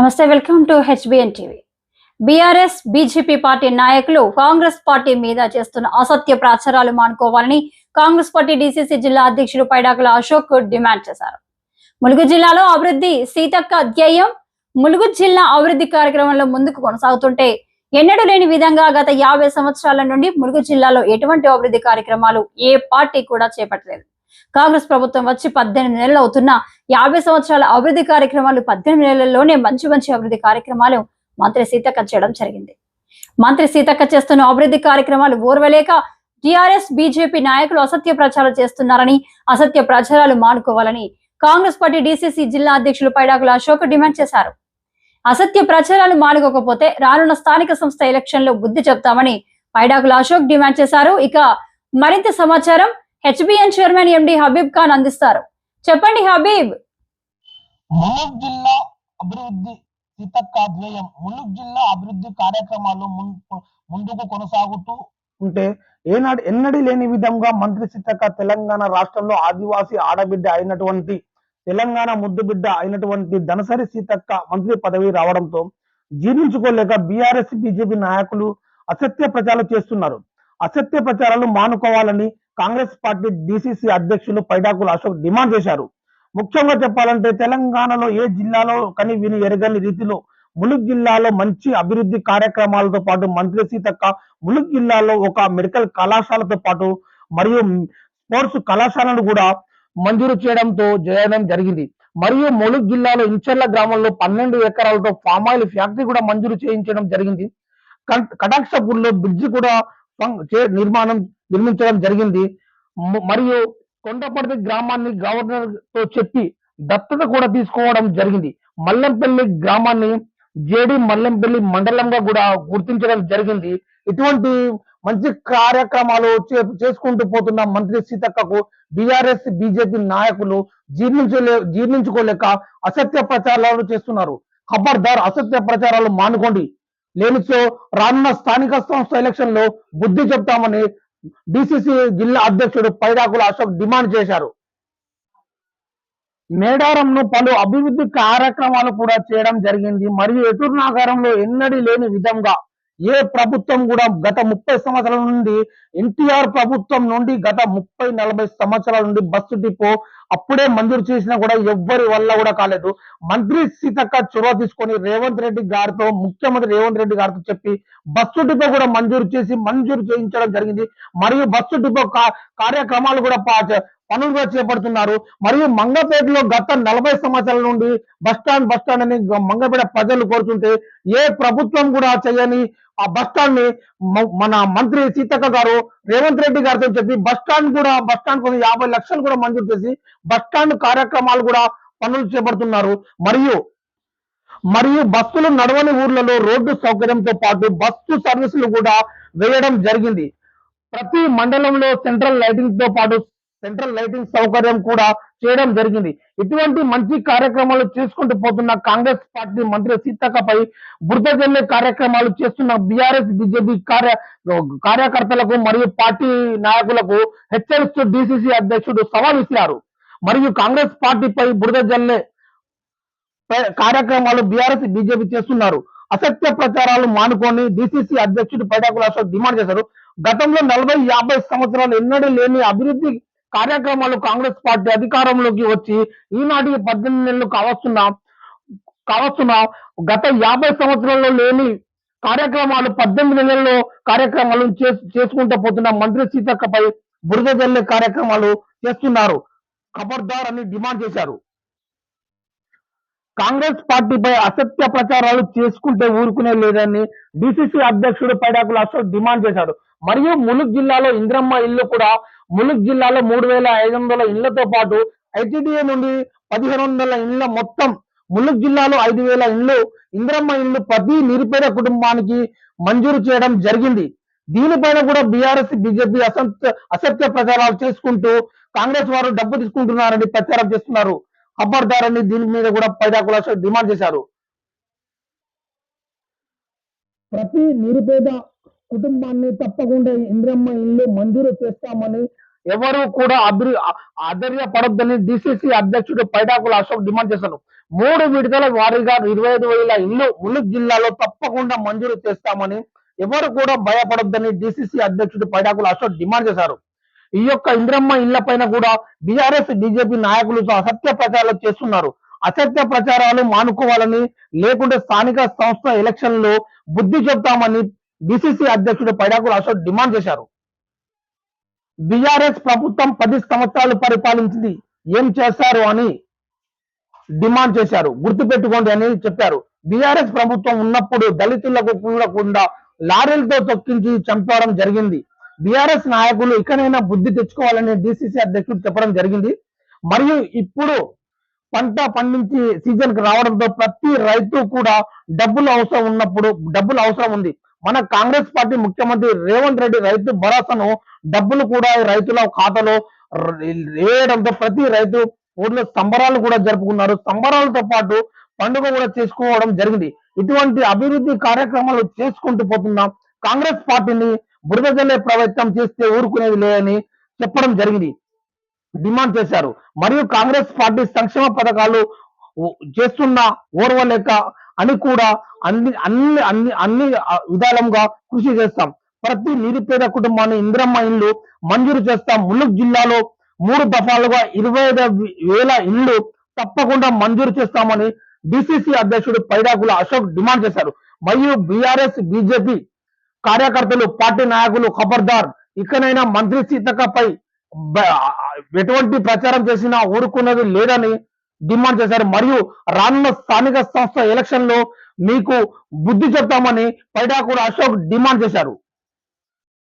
నమస్తే welcome to HBN TV. BRS BJP party నాయకులు Congress party మీద చేస్తున్న అసత్య ప్రచారాలు మానుకోవాలని కాంగ్రెస్ పార్టీ డీసీసీ జిల్లా అధ్యక్షుడు పైడాకుల అశోక్ డిమాండ్ చేశారు. ములుగు జిల్లాలో అభివృద్ధి సీతక్క అధ్యయం ములుగు జిల్లా అభివృద్ధి కార్యక్రమంలో ముందుకు కొనసాగుతుంటే ఎన్నడూ లేని విధంగా గత యాభై సంవత్సరాల నుండి ములుగు జిల్లాలో ఎటువంటి అభివృద్ధి కార్యక్రమాలు ఏ పార్టీ కూడా చేపట్టలేదు. కాంగ్రెస్ ప్రభుత్వం వచ్చి పద్దెనిమిది నెలలు అవుతున్నా యాభై సంవత్సరాల అభివృద్ధి కార్యక్రమాలు పద్దెనిమిది నెలల్లోనే మంచి మంచి అభివృద్ధి కార్యక్రమాలు మంత్రి సీతక్క చేయడం జరిగింది. మంత్రి సీతక్క చేస్తున్న అభివృద్ధి కార్యక్రమాలు ఓర్వలేక టిఆర్ఎస్ బీజేపీ నాయకులు అసత్య ప్రచారం చేస్తున్నారని అసత్య ప్రచారాలు మానుకోవాలని కాంగ్రెస్ పార్టీ డీసీసీ జిల్లా అధ్యక్షులు పైడాకుల అశోక్ డిమాండ్ చేశారు. అసత్య ప్రచారాలు మానుకోకపోతే రానున్న స్థానిక సంస్థ ఎలక్షన్లో బుద్ధి చెప్తామని పైడాకుల అశోక్ డిమాండ్ చేశారు. ఇక మరింత సమాచారం HBN chairman MD Habib Khan అందిస్తారు. చెప్పండి హబీబ్ ములుగ్ జిల్లా అభివృద్ధి సీతక్క ములుగ్ జిల్లా అభివృద్ధి కార్యక్రమాలు ముందుకు కొనసాగుతూ ఉంటే ఏనాడు ఎన్నడీ లేని విధంగా మంత్రి సీతక్క తెలంగాణ రాష్ట్రంలో ఆదివాసీ ఆడబిడ్డ అయినటువంటి తెలంగాణ ముద్దు బిడ్డ అయినటువంటి ధనసరి సీతక్క మంత్రి పదవి రావడంతో జీర్ణించుకోలేక బీఆర్ఎస్ బీజేపీ నాయకులు అసత్య ప్రచారం చేస్తున్నారు. అసత్య ప్రచారాలు మానుకోవాలని కాంగ్రెస్ పార్టీ డిసిసి అధ్యక్షులు పైడాకుల అశోక్ డిమాండ్ చేశారు. ముఖ్యంగా చెప్పాలంటే తెలంగాణలో ఏ జిల్లాలో కని విని ఎరగని రీతిలో ములుగ్ జిల్లాలో మంచి అభివృద్ధి కార్యక్రమాలతో పాటు మంత్రి సీతక్క ములుగ్ జిల్లాలో ఒక మెడికల్ కళాశాలతో పాటు మరియు స్పోర్ట్స్ కళాశాలను కూడా మంజూరు చేయడంతో చేయడం జరిగింది. మరియు ములుగ్ జిల్లాలో ఇంచర్ల గ్రామంలో పన్నెండు ఎకరాలతో ఫామ్ ఆయిల్ ఫ్యాక్టరీ కూడా మంజూరు చేయించడం జరిగింది. కట్- కటాక్షపూర్లో బ్రిడ్జి కూడా నిర్మాణం నిర్మించడం జరిగింది. మరియు కొండపర్తి గ్రామాన్ని గవర్నర్తో చెప్పి దత్తత కూడా తీసుకోవడం జరిగింది. మల్లంపల్లి గ్రామాన్ని జేడి మల్లంపల్లి మండలంగా కూడా గుర్తించడం జరిగింది. ఇటువంటి మంచి కార్యక్రమాలు చే- చేసుకుంటూ పోతున్న మంత్రి సీతక్కకు బీఆర్ఎస్ బీజేపీ నాయకులు జీర్ణించలే జీర్ణించుకోలేక అసత్య ప్రచారాలు చేస్తున్నారు. ఖబర్దార్ అసత్య ప్రచారాలు మానుకోండి. లేనిచో రానున్న స్థానిక సంస్థ ఎలక్షన్లో బుద్ధి చెప్తామని డిసిసి జిల్లా అధ్యక్షుడు పైడాకుల అశోక్ డిమాండ్ చేశారు. మేడారంను పలు అభివృద్ధి కార్యక్రమాలు కూడా చేయడం జరిగింది. మరియు ఎటూరు నాగారంలో ఎన్నడీ లేని విధంగా ఏ ప్రభుత్వం కూడా గత ముప్పై సంవత్సరాల నుండి ఎన్టీఆర్ ప్రభుత్వం నుండి గత ముప్పై నలభై సంవత్సరాల నుండి బస్సు డిపో అప్పుడే మంజూరు చేసినా కూడా ఎవ్వరి వల్ల కూడా కాలేదు. మంత్రి సీతక్క చొరవ తీసుకొని రేవంత్ రెడ్డి గారితో ముఖ్యమంత్రి రేవంత్ రెడ్డి గారితో చెప్పి బస్సు డిపో కూడా మంజూరు చేసి మంజూరు చేయించడం జరిగింది. మరియు బస్సు డిపో కా- కార్యక్రమాలు కూడా పా- పనులుగా చేపడుతున్నారు. మరియు మంగపేటలో గత నలభై సంవత్సరాల నుండి బస్ స్టాండ్ అని మంగపేట ప్రజలు కోరుతుంటే ఏ ప్రభుత్వం కూడా చేయని ఆ బస్ స్టాండ్ని మన మంత్రి సీతక్క గారు రేవంత్ రెడ్డి గారితో చెప్పి బస్ స్టాండ్ కూడా బస్టాండ్ కోసం యాభై లక్షలు కూడా మంజూరు చేసి బస్టాండ్ కార్యక్రమాలు కూడా పనులు చేపడుతున్నారు. మరియు మరియు బస్సులు నడవని ఊర్లలో రోడ్డు సౌకర్యంతో పాటు బస్సు సర్వీసులు కూడా వేయడం జరిగింది. ప్రతి మండలంలో సెంట్రల్ లైటింగ్తో పాటు సెంట్రల్ లైటింగ్ సౌకర్యం కూడా చేయడం జరిగింది. ఇటువంటి మంచి కార్యక్రమాలు చేసుకుంటూ పోతున్న కాంగ్రెస్ పార్టీ మంత్రి సీతక్కపై బురద కార్యక్రమాలు చేస్తున్న బీఆర్ఎస్ బీజేపీ కార్య కార్యకర్తలకు మరియు పార్టీ నాయకులకు హెచ్చరిస్తూ డిసిసి అధ్యక్షుడు సవాల్ విసిరారు. మరియు కాంగ్రెస్ పార్టీపై బురద కార్యక్రమాలు బీఆర్ఎస్ బీజేపీ చేస్తున్నారు. అసత్య ప్రచారాలు మానుకొని డిసిసి అధ్యక్షుడు పైడాకుల డిమాండ్ చేశారు. గతంలో నలభై యాభై సంవత్సరాలు ఎన్నడూ లేని అభివృద్ధి కార్యక్రమాలు కాంగ్రెస్ పార్టీ అధికారంలోకి వచ్చి ఈనాటికి పద్దెనిమిది నెలలు కావస్తున్నా కావస్తున్నా గత యాభై సంవత్సరాల్లో లేని కార్యక్రమాలు పద్దెనిమిది నెలల్లో కార్యక్రమాలు చేసుకుంటూ పోతున్న మంత్రి సీతక్కపై బురద జల్లే కార్యక్రమాలు చేస్తున్నారు. ఖబర్దార్ అని డిమాండ్ చేశారు. కాంగ్రెస్ పార్టీపై అసత్య ప్రచారాలు చేసుకుంటే ఊరుకునే లేదని డిసిసి అధ్యక్షుడు పైడాకుల అశోక్ డిమాండ్ చేశాడు. మరియు ములుగ్ జిల్లాలో ఇంద్రమ్మ ఇల్లు కూడా ములుగ్ జిల్లాలో మూడు వేల ఐదు వందల ఇళ్ళతో పాటు ఐటీడీఏ నుండి పదిహేను వందల ఇళ్ళ మొత్తం ములుగ్ జిల్లాలో ఐదు వేల ఇళ్ళు ఇంద్రమ్మ ఇల్లు ప్రతి నిరుపేద కుటుంబానికి మంజూరు చేయడం జరిగింది. దీనిపైన కూడా బీఆర్ఎస్ బీజేపీ అసత్య అసత్య ప్రచారాలు చేసుకుంటూ కాంగ్రెస్ వారు డబ్బు తీసుకుంటున్నారని ప్రచారం చేస్తున్నారు. ఖబర్దార్ అని దీని మీద కూడా పైదాకుల డిమాండ్ చేశారు. ప్రతి నిరుపేద కుటుంబాన్ని తప్పకుండా ఇంద్రమ్మ ఇల్లు మంజూరు చేస్తామని ఎవరు కూడా అభివృ ఆధైర్యపడొద్దని డిసిసి అధ్యక్షుడు పైడాకుల అశోక్ డిమాండ్ చేశారు. మూడు విడతల వారీగా ఇరవై ఐదు వేల ఇల్లు ములుగు జిల్లాలో తప్పకుండా మంజూరు చేస్తామని ఎవరు కూడా భయపడొద్దని డిసిసి అధ్యక్షుడు పైడాకుల అశోక్ డిమాండ్ చేశారు. ఈ యొక్క ఇంద్రమ్మ ఇళ్ళ పైన కూడా బీఆర్ఎస్ బీజేపీ నాయకులతో అసత్య ప్రచారాలు చేస్తున్నారు. అసత్య ప్రచారాలు మానుకోవాలని లేకుంటే స్థానిక సంస్థ ఎలక్షన్లో బుద్ధి చెప్తామని డిసిసి అధ్యక్షుడు పైడాకుల అశోక్ డిమాండ్ చేశారు. బీఆర్ఎస్ ప్రభుత్వం పది సంవత్సరాలు పరిపాలించింది. ఏం చేశారు అని డిమాండ్ చేశారు. గుర్తుపెట్టుకోండి అని చెప్పారు. బీఆర్ఎస్ ప్రభుత్వం ఉన్నప్పుడు దళితులకు కూడకుండా లారీలతో తొక్కించి చంపడం జరిగింది. బీఆర్ఎస్ నాయకులు ఇకనైనా బుద్ధి తెచ్చుకోవాలని డిసిసి అధ్యక్షుడు చెప్పడం జరిగింది. మరియు ఇప్పుడు పంట పండించి సీజన్కి రావడంతో ప్రతి రైతు కూడా డబ్బులు అవసరం ఉన్నప్పుడు డబ్బులు అవసరం ఉంది. మన కాంగ్రెస్ పార్టీ ముఖ్యమంత్రి రేవంత్ రెడ్డి రైతు భరోసాను డబ్బులు కూడా రైతుల ఖాతాలో వేయడంతో ప్రతి రైతు ఊర్లో సంబరాలు కూడా జరుపుకున్నారు. సంబరాలతో పాటు పండుగ కూడా చేసుకోవడం జరిగింది. ఇటువంటి అభివృద్ధి కార్యక్రమాలు చేసుకుంటూ పోతున్నాం. కాంగ్రెస్ పార్టీని బురద జల్లే ప్రయత్నం చేస్తే ఊరుకునేది లేదని చెప్పడం జరిగింది. డిమాండ్ చేశారు. మరియు కాంగ్రెస్ పార్టీ సంక్షేమ పథకాలు చేస్తున్న ఓర్వలేక అని కూడా అన్ని అన్ని అన్ని అన్ని విధాలుగా కృషి చేస్తాం. ప్రతి నిరుపేద కుటుంబాన్ని ఇంద్రమ్మ ఇల్లు మంజూరు చేస్తాం. ములుగు జిల్లాలో మూడు దఫాలుగా ఇరవై ఐదు వేల ఇల్లు తప్పకుండా మంజూరు చేస్తామని డిసిసి అధ్యక్షుడు పైడాకుల అశోక్ డిమాండ్ చేశారు. మరియు బీఆర్ఎస్ బీజేపీ కార్యకర్తలు పార్టీ నాయకులు ఖబర్దార్ ఇకనైనా మంత్రి సీతకపై ఎటువంటి ప్రచారం చేసినా ఊరుకున్నది లేదని డిమాండ్ చేశారు. మరియు రానున్న స్థానిక సంస్థ ఎలక్షన్లో మీకు బుద్ధి చెప్తామని పైడాకుల అశోక్ డిమాండ్ చేశారు.